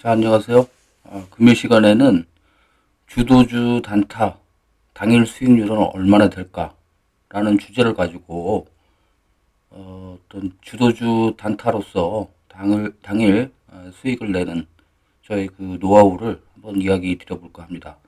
자, 안녕하세요. 아, 금요 시간에는 주도주 단타 당일 수익률은 얼마나 될까라는 주제를 가지고 어, 어떤 주도주 단타로서 당일, 당일 어, 수익을 내는 저희 그 노하우를 한번 이야기 드려볼까 합니다.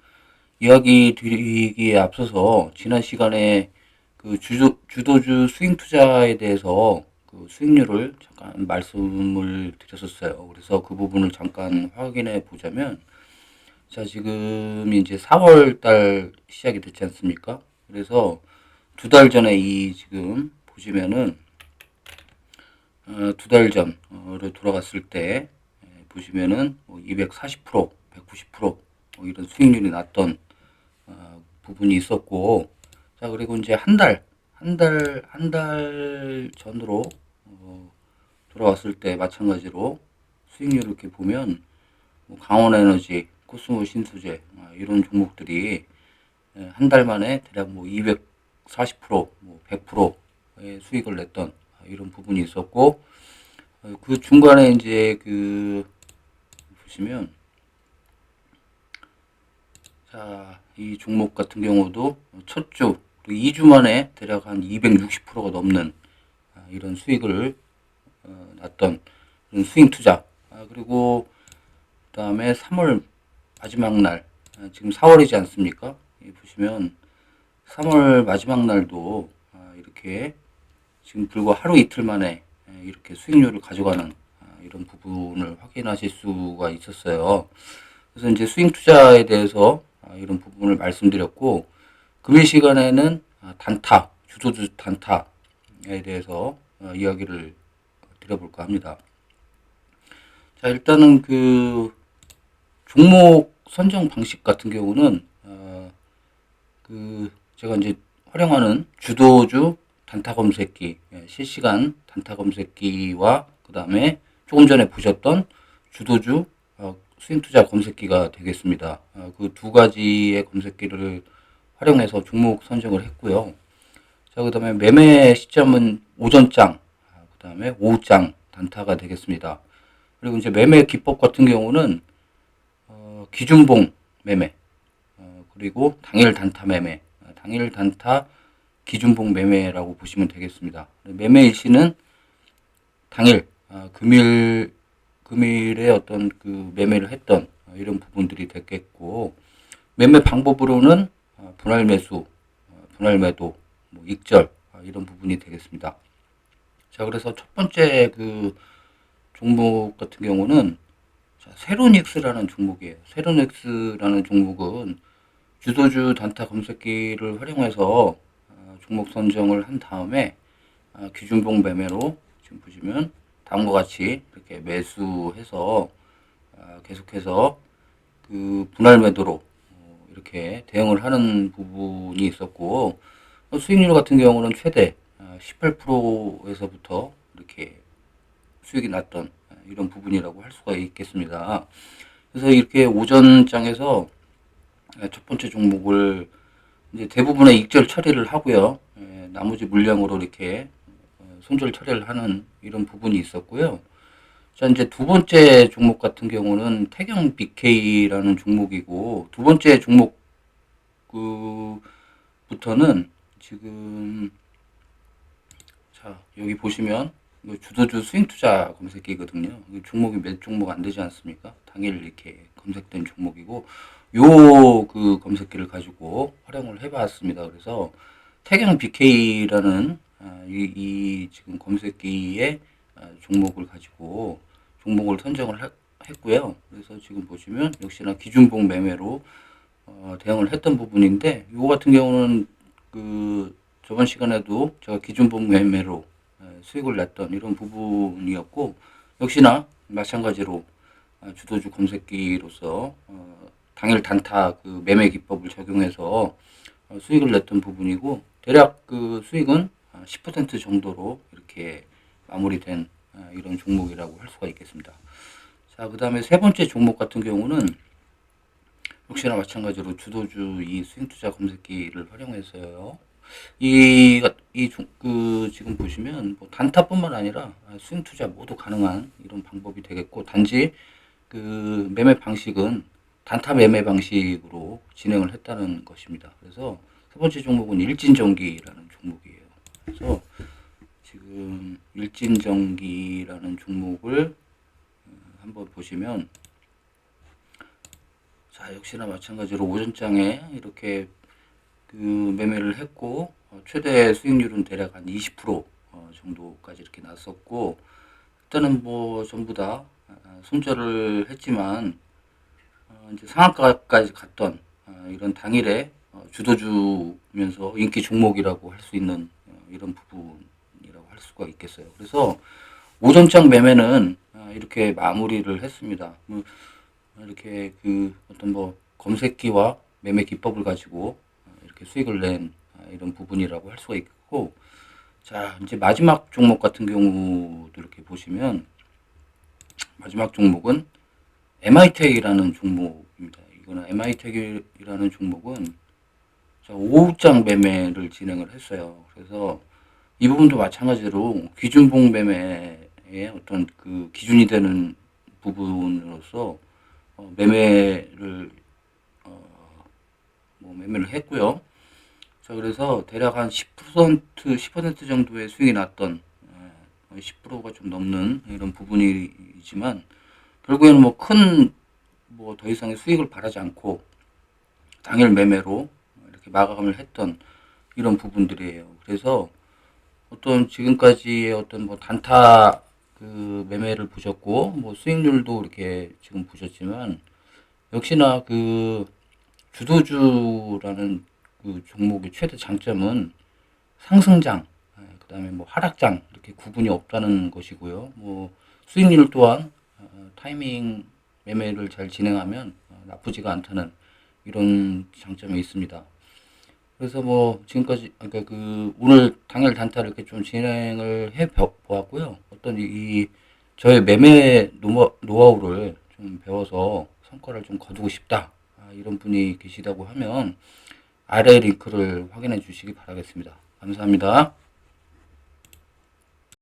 이야기 드리기에 앞서서 지난 시간에 그 주도, 주도주 스윙 투자에 대해서 그 수익률을 잠깐 말씀을 드렸었어요. 그래서 그 부분을 잠깐 확인해 보자면, 자, 지금 이제 4월 달 시작이 됐지 않습니까? 그래서 두 달 전에 이 지금 보시면은, 어, 두달 전으로 돌아갔을 때, 예, 보시면은 뭐 240%, 190%뭐 이런 수익률이 났던 어, 부분이 있었고, 자, 그리고 이제 한 달, 한 달, 한 달 전으로 어, 돌아왔을 때 마찬가지로 수익률 이렇게 보면 뭐 강원에너지, 코스모 신소재 아, 이런 종목들이 예, 한달 만에 대략 뭐 240%, 뭐 100%의 수익을 냈던 아, 이런 부분이 있었고 어, 그 중간에 이제 그 보시면 자, 이 종목 같은 경우도 첫 주, 그리고 2주 만에 대략 한 260%가 넘는 아, 이런 수익을 어, 났던 스윙 투자. 아, 그리고 그 다음에 3월 마지막 날, 아, 지금 4월이지 않습니까? 이 보시면 3월 마지막 날도 아, 이렇게 지금 불과 하루 이틀 만에 예, 이렇게 수익률을 가져가는 아, 이런 부분을 확인하실 수가 있었어요. 그래서 이제 스윙 투자에 대해서 아, 이런 부분을 말씀드렸고 금일 시간에는 아, 단타, 주도주 단타에 대해서 어, 이야기를 드려볼까 합니다. 자, 일단은 그 종목 선정 방식 같은 경우는 어, 그 제가 이제 활용하는 주도주 단타 검색기, 예, 실시간 단타 검색기와 그 다음에 조금 전에 보셨던 주도주 어, 스윙 투자 검색기가 되겠습니다. 어, 그두 가지의 검색기를 활용해서 종목 선정을 했고요. 자, 그 다음에 매매 시점은 오전장, 그 다음에 오후장 단타가 되겠습니다. 그리고 이제 매매 기법 같은 경우는 어, 기준봉 매매, 어, 그리고 당일 단타 매매, 어, 당일 단타 기준봉 매매라고 보시면 되겠습니다. 매매 일시는 당일 아, 금일 금일에 어떤 그 매매를 했던 어, 이런 부분들이 됐겠고 매매 방법으로는 어, 분할 매수, 어, 분할 매도, 뭐 익절 아, 이런 부분이 되겠습니다. 자 그래서 첫 번째 그 종목 같은 경우는 자, 세로닉스라는 종목이에요. 세로닉스라는 종목은 주도주 단타 검색기를 활용해서 아, 종목 선정을 한 다음에 아, 기준봉 매매로 지금 보시면 다음과 같이 이렇게 매수해서 아, 계속해서 그 분할 매도로 어, 이렇게 대응을 하는 부분이 있었고 어, 수익률 같은 경우는 최대 18%에서부터 이렇게 수익이 났던 아, 이런 부분이라고 할 수가 있겠습니다. 그래서 이렇게 오전장에서 아, 첫 번째 종목을 이제 대부분의 익절 처리를 하고요. 예, 나머지 물량으로 이렇게 어, 손절 처리를 하는 이런 부분이 있었고요. 자, 이제 두 번째 종목 같은 경우는 태경 BK라는 종목이고, 두 번째 종목, 그, 부터는 지금, 자, 여기 보시면, 이거 주도주 스윙 투자 검색기거든요. 이 종목이 몇 종목 안 되지 않습니까? 당일 이렇게 검색된 종목이고, 요 그 검색기를 가지고 활용을 해봤습니다. 그래서 태경 BK라는 아, 이, 이 지금 검색기의 아, 종목을 가지고 종목을 선정을 하- 했고요. 그래서 지금 보시면 역시나 기준봉 매매로 어, 대응을 했던 부분인데 이거 같은 경우는 그 저번 시간에도 제가 기준봉 매매로 에, 수익을 냈던 이런 부분이었고 역시나 마찬가지로 아, 주도주 검색기로서 어, 당일 단타 그 매매 기법을 적용해서 어, 수익을 냈던 부분이고 대략 그 수익은 10% 정도로 이렇게 마무리된 아, 이런 종목이라고 할 수가 있겠습니다. 자, 그 다음에 세 번째 종목 같은 경우는 역시나 마찬가지로 주도주 이 스윙 투자 검색기를 활용해서요. 이, 이, 종- 그, 지금 보시면 뭐 단타뿐만 아니라 스윙 투자 모두 가능한 이런 방법이 되겠고, 단지 그 매매 방식은 단타 매매 방식으로 진행을 했다는 것입니다. 그래서 세 번째 종목은 일진전기라는 종목이에요. 그래서 지금 일진전기라는 종목을 어, 한번 보시면 자 역시나 마찬가지로 오전장에 이렇게 그 매매를 했고 어, 최대 수익률은 대략 한 20% 어, 정도까지 이렇게 났었고 일단은 뭐 전부 다 아, 손절을 했지만 어, 이제 상한가까지 갔던 아, 이런 당일에 어, 주도주면서 인기 종목이라고 할 수 있는 어, 이런 부분이라고 할 수가 있겠어요. 그래서 오전장 매매는 아, 이렇게 마무리를 했습니다. 뭐 이렇게 그 어떤 뭐 검색기와 매매 기법을 가지고 어, 이렇게 수익을 낸 아, 이런 부분이라고 할 수가 있고 자 이제 마지막 종목 같은 경우도 이렇게 보시면 마지막 종목은 MI텍이라는 종목입니다. 이거는 MI텍이라는 종목은 자, 오후장 매매를 진행을 했어요. 그래서 이 부분도 마찬가지로 기준봉 매매의 어떤 그 기준이 되는 부분으로서 어, 매매를 어, 뭐 매매를 했고요. 자 그래서 대략 한 10% 10% 정도의 수익이 났던 예, 10%가 좀 넘는 이런 부분이지만 결국에는 뭐 큰 뭐 더 이상의 수익을 바라지 않고 당일 매매로 이렇게 마감을 했던 이런 부분들이에요. 그래서 어떤 지금까지의 어떤 뭐 단타 그 매매를 보셨고 뭐 수익률도 이렇게 지금 보셨지만 역시나 그 주도주라는 그 종목의 최대 장점은 상승장, 그 다음에 뭐 하락장 이렇게 구분이 없다는 것이고요. 뭐 수익률 또한 어, 타이밍 매매를 잘 진행하면 어, 나쁘지가 않다는 이런 장점이 있습니다. 그래서 뭐 지금까지 그러니까 그 오늘 당일 단타를 이렇게 좀 진행을 해 보- 보았고요. 어떤 이, 이 저의 매매 노하, 노하우를 좀 배워서 성과를 좀 거두고 싶다 아, 이런 분이 계시다고 하면 아래 링크를 확인해 주시기 바라겠습니다. 감사합니다.